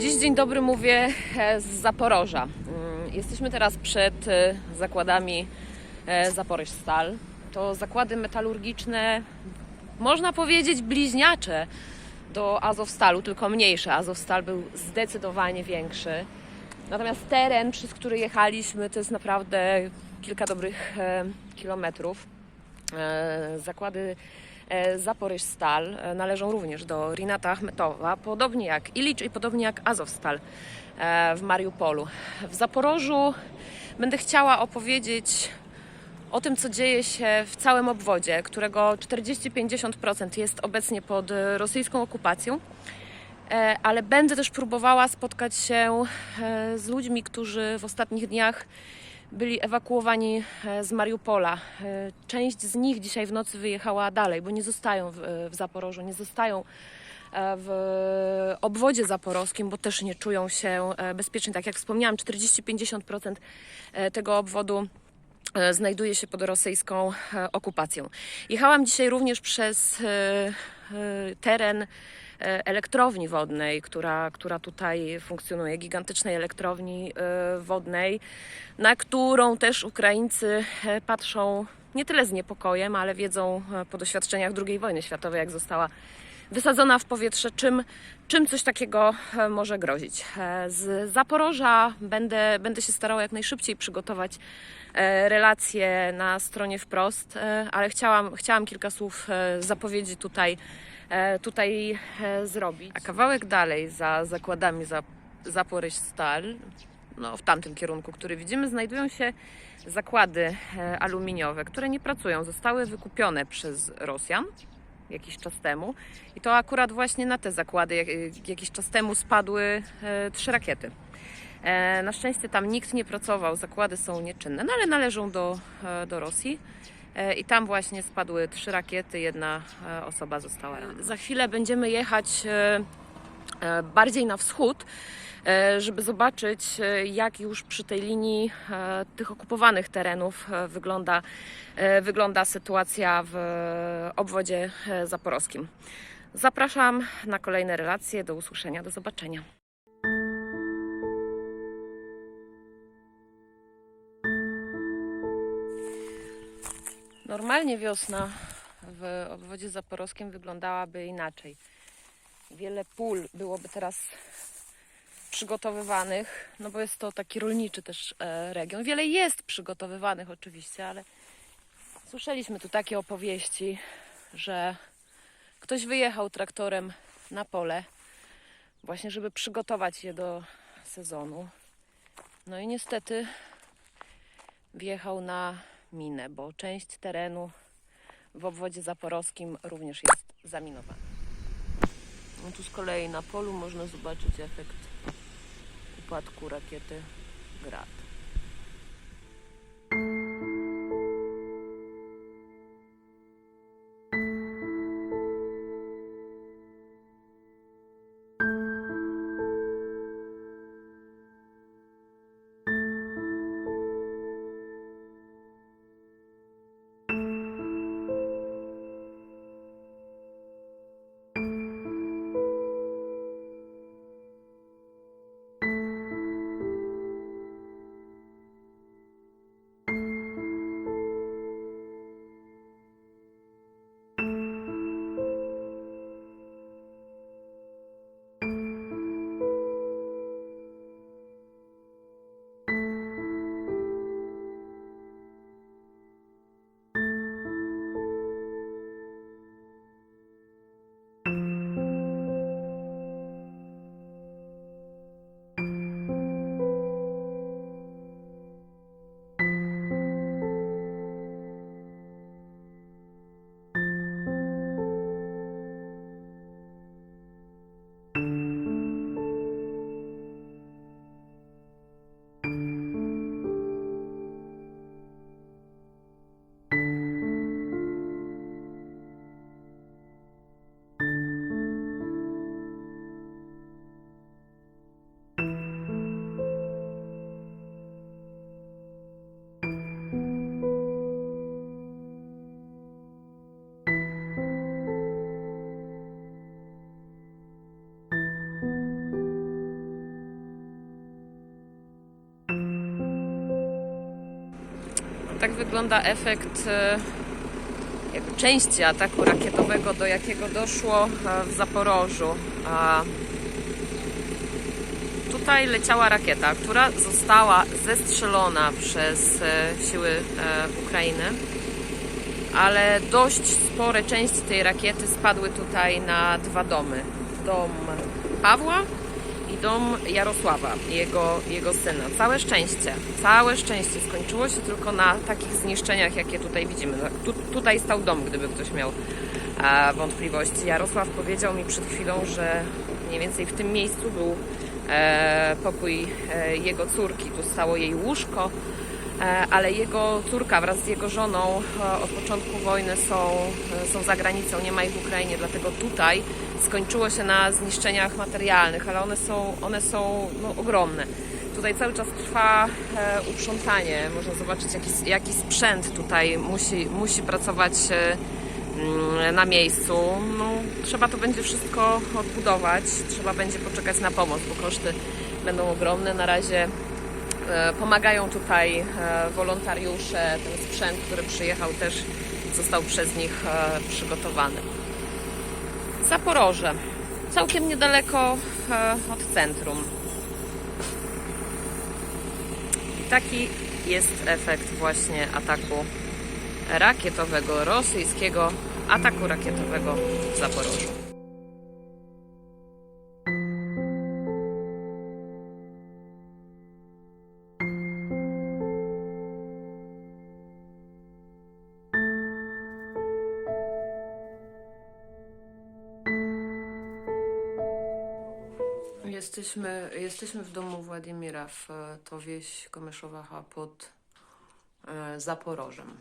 Dziś dzień dobry mówię e, z Zaporoża. Mm, Jesteśmy teraz przed e, zakładami e, Zaporoż Stal. To zakłady metalurgiczne, można powiedzieć bliźniacze do Azowstalu, tylko mniejsze. Azowstal był zdecydowanie większy. Natomiast teren, przez który jechaliśmy, to jest naprawdę kilka dobrych kilometrów. Zakłady Zaporyż Stal e, należą również do Rinata Achmetowa, podobnie jak Ilicz i podobnie jak Azowstal e, w Mariupolu. W Zaporożu będę chciała opowiedzieć o tym, co dzieje się w całym obwodzie, którego 40-50% jest obecnie pod e, rosyjską okupacją. E, ale będę też próbowała spotkać się e, z ludźmi, którzy w ostatnich dniach byli ewakuowani e, z Mariupola. E, Część z nich dzisiaj w nocy wyjechała dalej, bo nie zostają w, w Zaporożu, nie zostają e, w obwodzie zaporowskim, bo też nie czują się e, bezpiecznie. Tak jak wspomniałam, 40-50% e, tego obwodu e, znajduje się pod rosyjską e, okupacją. Jechałam dzisiaj również przez e, e, teren e, elektrowni wodnej, która, która tutaj funkcjonuje, gigantycznej elektrowni e, wodnej, na którą też Ukraińcy e, patrzą nie tyle z niepokojem, ale wiedzą e, po doświadczeniach II wojny światowej, jak została wysadzona w powietrze, czym, czym coś takiego e, może grozić. E, Z Zaporoża będę, będę się starała jak najszybciej przygotować e, relacje na stronie wprost, e, ale chciałam, chciałam kilka słów e, zapowiedzi tutaj, e, tutaj e, zrobić. A kawałek dalej za zakładami za Zaporyś Stal, no, w tamtym kierunku, który widzimy, znajdują się zakłady e, aluminiowe, które nie pracują. Zostały wykupione przez Rosjan jakiś czas temu. I to akurat właśnie na te zakłady jak- jakiś czas temu spadły e, trzy rakiety. E, na szczęście tam nikt nie pracował, zakłady są nieczynne, no ale należą do, e, do Rosji. E, I tam właśnie spadły trzy rakiety, jedna e, osoba została ranna. Za chwilę będziemy jechać e, bardziej na wschód, żeby zobaczyć, jak już przy tej linii tych okupowanych terenów wygląda, wygląda sytuacja w obwodzie zaporowskim. Zapraszam na kolejne relacje. Do usłyszenia, do zobaczenia. Normalnie wiosna w obwodzie zaporowskim wyglądałaby inaczej. Wiele pól byłoby teraz przygotowywanych, no bo jest to taki rolniczy też e, region. Wiele jest przygotowywanych oczywiście, ale słyszeliśmy tu takie opowieści, że ktoś wyjechał traktorem na pole, właśnie żeby przygotować je do sezonu. No i niestety wjechał na minę, bo część terenu w obwodzie zaporowskim również jest zaminowana. No tu z kolei na polu można zobaczyć efekt upadku rakiety Grad. Tak wygląda efekt e, części ataku rakietowego, do jakiego doszło e, w Zaporożu. Tutaj leciała rakieta, która została zestrzelona przez e, siły Ukrainy, ale dość spore części tej rakiety spadły tutaj na dwa domy. Dom Pawła i dom Jarosława, jego, jego syna. Całe szczęście, całe szczęście skończyło się tylko na takich zniszczeniach, jakie tutaj widzimy. No, Tu, tutaj stał dom, gdyby ktoś miał wątpliwości. Jarosław powiedział mi przed chwilą, że mniej więcej w tym miejscu był e, pokój e, jego córki. Tu stało jej łóżko, e, ale jego córka wraz z jego żoną e, od początku wojny są, e, są za granicą, nie ma ich w Ukrainie, dlatego tutaj skończyło się na zniszczeniach materialnych, ale one są, one są no, ogromne. Tutaj cały czas trwa e, uprzątanie. Można zobaczyć, jaki, jaki sprzęt tutaj musi, musi pracować e, mm, na miejscu. No, trzeba to będzie wszystko odbudować, trzeba będzie poczekać na pomoc, bo koszty będą ogromne. Na razie e, pomagają tutaj e, wolontariusze. Ten sprzęt, który przyjechał, też został przez nich e, przygotowany. Zaporoże, całkiem niedaleko e, od centrum. I taki jest efekt właśnie ataku rakietowego, rosyjskiego ataku rakietowego w Zaporożu. Jesteśmy, jesteśmy w domu Władimira w e, to wieś Komyszowacha pod e, Zaporożem.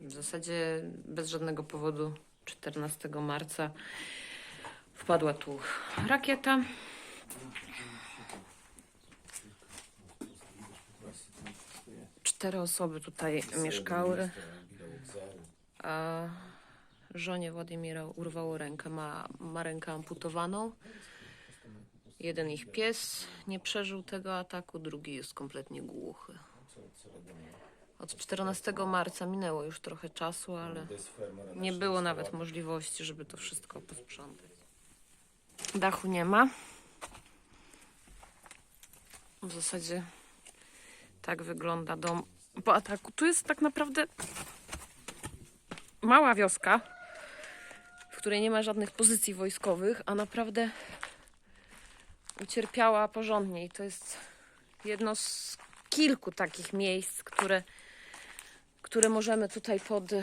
W zasadzie bez żadnego powodu 14 marca wpadła tu rakieta. Cztery osoby tutaj mieszkały. A żonie Władimira urwało rękę, ma, ma rękę amputowaną. Jeden ich pies nie przeżył tego ataku, drugi jest kompletnie głuchy. Od 14 marca minęło już trochę czasu, ale nie było nawet możliwości, żeby to wszystko posprzątać. Dachu nie ma. W zasadzie tak wygląda dom po ataku. Tu jest tak naprawdę mała wioska, w której nie ma żadnych pozycji wojskowych, a naprawdę ucierpiała porządnie. I to jest jedno z kilku takich miejsc, które, które możemy tutaj pod e,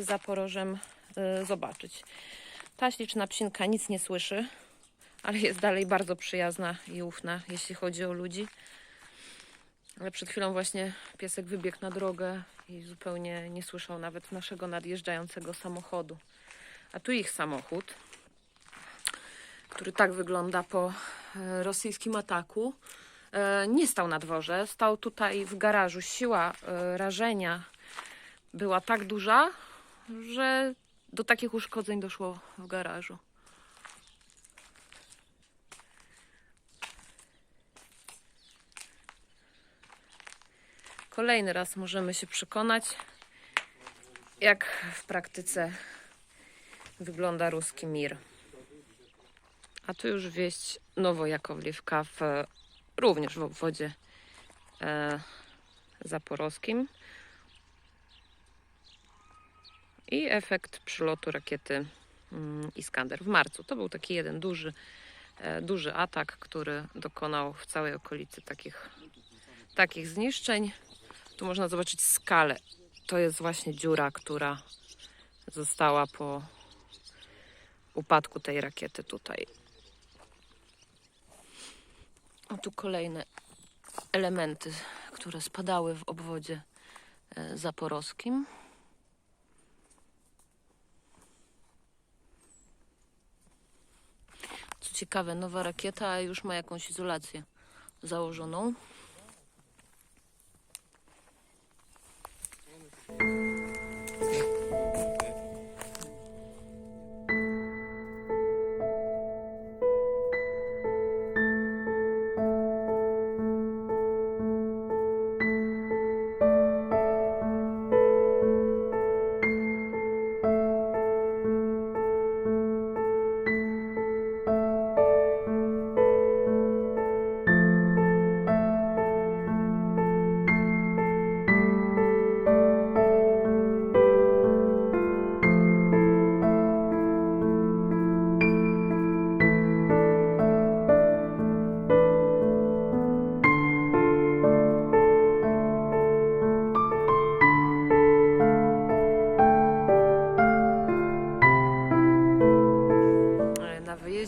Zaporożem e, zobaczyć. Ta śliczna psinka nic nie słyszy, ale jest dalej bardzo przyjazna i ufna, jeśli chodzi o ludzi. Ale przed chwilą właśnie piesek wybiegł na drogę i zupełnie nie słyszał nawet naszego nadjeżdżającego samochodu. A tu ich samochód, który tak wygląda po e, rosyjskim ataku, e, nie stał na dworze, stał tutaj w garażu. Siła e, rażenia była tak duża, że do takich uszkodzeń doszło w garażu. Kolejny raz możemy się przekonać, jak w praktyce wygląda ruski mir. A tu już wieść Nowojakowliewka w, również w obwodzie e, zaporowskim. I efekt przylotu rakiety mm, Iskander w marcu. To był taki jeden duży, e, duży atak, który dokonał w całej okolicy takich, takich zniszczeń. Tu można zobaczyć skalę. To jest właśnie dziura, która została po upadku tej rakiety tutaj. A tu kolejne elementy, które spadały w obwodzie e, zaporowskim. Co ciekawe, nowa rakieta już ma jakąś izolację założoną.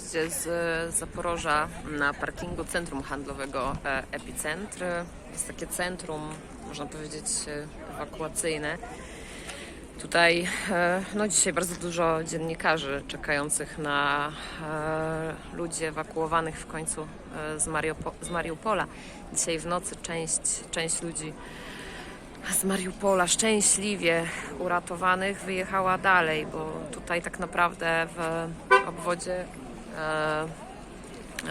Z e, Zaporoża na parkingu centrum handlowego e, Epicentr. Jest takie centrum, można powiedzieć, e, ewakuacyjne. Tutaj no dzisiaj bardzo dużo dziennikarzy czekających na ludzi ewakuowanych w końcu z, Mariupo- z Mariupola. Dzisiaj w nocy część, część ludzi z Mariupola szczęśliwie uratowanych wyjechała dalej, bo tutaj tak naprawdę w obwodzie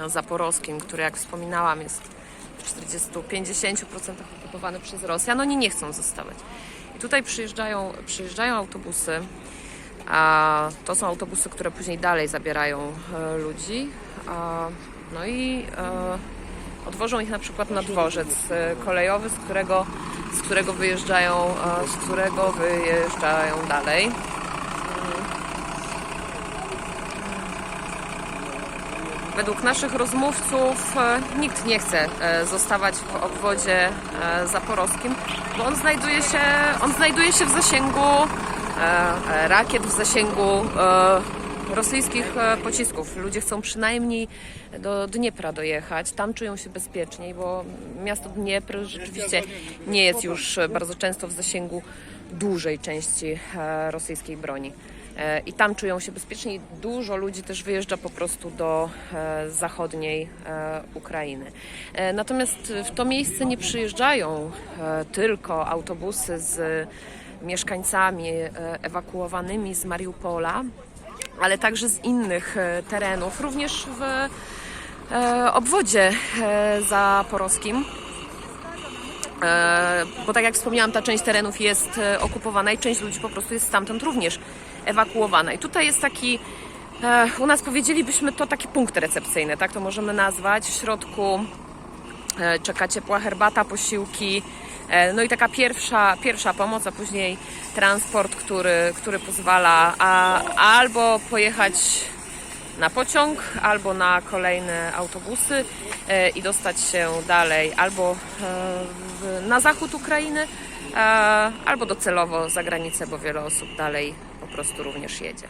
zaporowskim, który jak wspominałam jest w 40-50% okupowany przez Rosjan, oni nie chcą zostawać. I tutaj przyjeżdżają, przyjeżdżają autobusy, a to są autobusy, które później dalej zabierają e, ludzi. A, no i e, odwożą ich na przykład na dworzec e, kolejowy, z którego, z którego wyjeżdżają, e, z którego wyjeżdżają dalej. Według naszych rozmówców e, nikt nie chce e, zostawać w obwodzie e, zaporowskim, bo on znajduje się, on znajduje się w zasięgu rakiet, w zasięgu rosyjskich pocisków. Ludzie chcą przynajmniej do Dniepra dojechać, tam czują się bezpieczniej, bo miasto Dniepr rzeczywiście nie jest już bardzo często w zasięgu dużej części rosyjskiej broni. E, I tam czują się bezpieczniej. Dużo ludzi też wyjeżdża po prostu do e, zachodniej e, Ukrainy. Natomiast w to miejsce nie przyjeżdżają tylko autobusy z mieszkańcami ewakuowanymi z Mariupola, ale także z innych terenów, również w obwodzie zaporowskim. Bo tak jak wspomniałam, ta część terenów jest okupowana i część ludzi po prostu jest stamtąd również ewakuowana. I tutaj jest taki, e, u nas powiedzielibyśmy to taki punkt recepcyjny, tak to możemy nazwać. W środku e, czeka ciepła herbata, posiłki, e, no i taka pierwsza, pierwsza pomoc, a później transport, który, który pozwala a, albo pojechać na pociąg albo na kolejne autobusy e, i dostać się dalej albo e, w, na zachód Ukrainy, e, albo docelowo za granicę, bo wiele osób dalej po prostu również jedzie.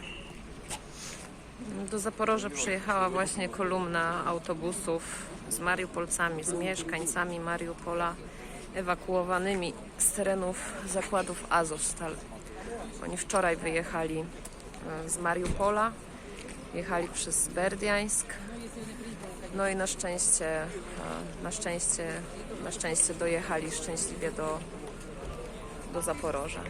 Do Zaporoża przyjechała właśnie kolumna autobusów z Mariupolcami, z mieszkańcami Mariupola ewakuowanymi z terenów zakładów Azovstal. Oni wczoraj wyjechali e, z Mariupola, jechali przez Berdiańsk. No i na szczęście, e, na szczęście, na szczęście dojechali szczęśliwie do, do Zaporoża.